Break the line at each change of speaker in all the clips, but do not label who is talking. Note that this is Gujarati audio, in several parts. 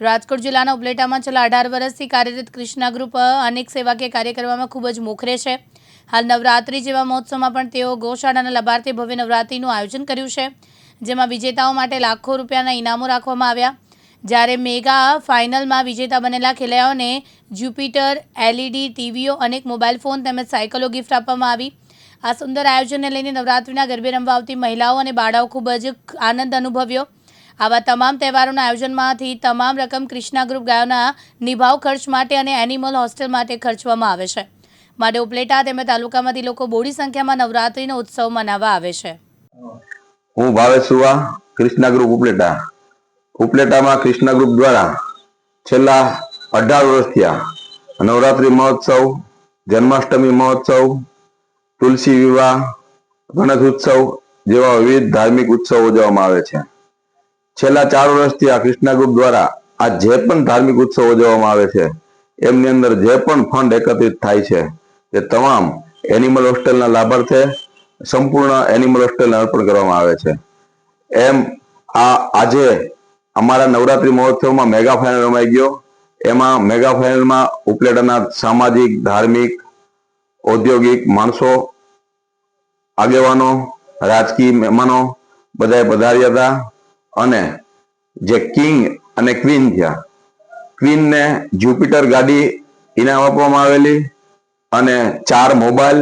રાજકોટ જિલ્લાના ઉપલેટામાં છેલ્લા અઢાર વર્ષથી કાર્યરત કૃષ્ણા ગ્રુપ અનેક સેવાકીય કાર્ય કરવામાં ખૂબ જ મોખરે છે. હાલ નવરાત્રિ જેવા મહોત્સવમાં પણ તેઓ ગૌશાળાના લાભાર્થી ભવ્ય નવરાત્રિનું આયોજન કર્યું છે, જેમાં વિજેતાઓ માટે લાખો રૂપિયાના ઇનામો રાખવામાં આવ્યા. જ્યારે મેગા ફાઇનલમાં વિજેતા બનેલા ખેલૈયાઓને જ્યુપિટર, એલઈડી, ટીવીઓ અનેક મોબાઈલ ફોન તેમજ સાયકલો ગિફ્ટ આપવામાં આવી. આ સુંદર આયોજનને લઈને નવરાત્રિના ગરબે રમવા આવતી મહિલાઓ અને બાળાઓ ખૂબ જ આનંદ અનુભવ્યો. આવા તમામ તહેવારોના આયોજનમાંથી તમામ રકમ ક્રિષ્ના ગ્રુપ ગાયોના નિભાવ ખર્ચ માટે અને એનિમલ હોસ્ટેલ માટે ખર્ચવામાં આવે છે. માટે ઉપલેટા તેમજ તાલુકામાંથી લોકો બોડી સંખ્યામાં નવરાત્રીનો ઉત્સવ મનાવવા આવે છે.
હું ભાવેશ સુવા ક્રિષ્ના ગ્રુપ ઉપલેટા. ઉપલેટામાં ક્રિષ્ના ગ્રુપ દ્વારા છેલ્લા અઢાર વર્ષ થયા. નવરાત્રી મહોત્સવ, જન્માષ્ટમી મહોત્સવ, તુલસી વિવાહ, ગણેશ ઉત્સવ જેવા વિવિધ ધાર્મિક ઉત્સવો ઉજવવામાં આવે છે. છેલ્લા ચાર વર્ષથી આ કૃષ્ણા ગ્રુપ દ્વારા આ જે પણ ધાર્મિક ઉત્સવ ઉજવવામાં આવે છે, એમની અંદર જે પણ ફંડ એકત્રિત થાય છે, તે તમામ એનિમલ હોસ્ટેલના લાભાર્થે સંપૂર્ણ એનિમલ હોસ્ટેલને અર્પણ કરવામાં આવે છે. એમ આ આજે અમારા નવરાત્રી મહોત્સવમાં મેગા ફાઇનલ રમાઈ ગયો. એમાં મેગા ફાઇનલમાં ઉપલેટાના સામાજિક, ધાર્મિક, ઔદ્યોગિક માણસો, આગેવાનો, રાજકીય મહેમાનો બધાએ પધાર્યા હતા. અને જે કિંગ અને ક્વીન થયા. ક્વીનને જ્યુપિટર ગાડી ઇનામ આપવામાં આવેલી અને ચાર મોબાઈલ,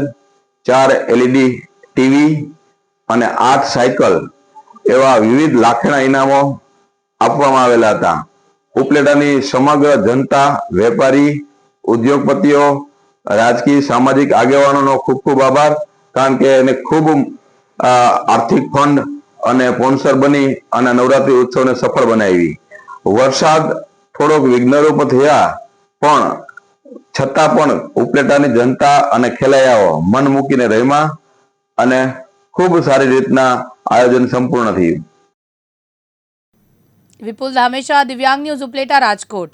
ચાર એલઈડી ટીવી અને આઠ સાયકલ એવા વિવિધ લાખણા ઇનામો આપવામાં આવેલા હતા. ઉપલેટાની સમગ્ર જનતા, વેપારી, ઉદ્યોગપતિઓ, રાજકીય, સામાજિક આગેવાનોનો ખૂબ ખૂબ આભાર, કારણ કે એને ખૂબ આર્થિક ફંડ અને સ્પોન્સર બની અને નવરાત્રી ઉત્સવને સફળ બનાવી. વરસાદ થોડોક વિઘ્નરૂપ થયા, પણ છતાં પણ ઉપલેટાની જનતા અને ખેલૈયાઓ મન મૂકીને રમ્યા અને ખૂબ સારી રીતના આયોજન સંપૂર્ણ થયું.
વિપુલ ધામેશા, દિવ્યાંગ ન્યૂઝ ઉપલેટા, રાજકોટ.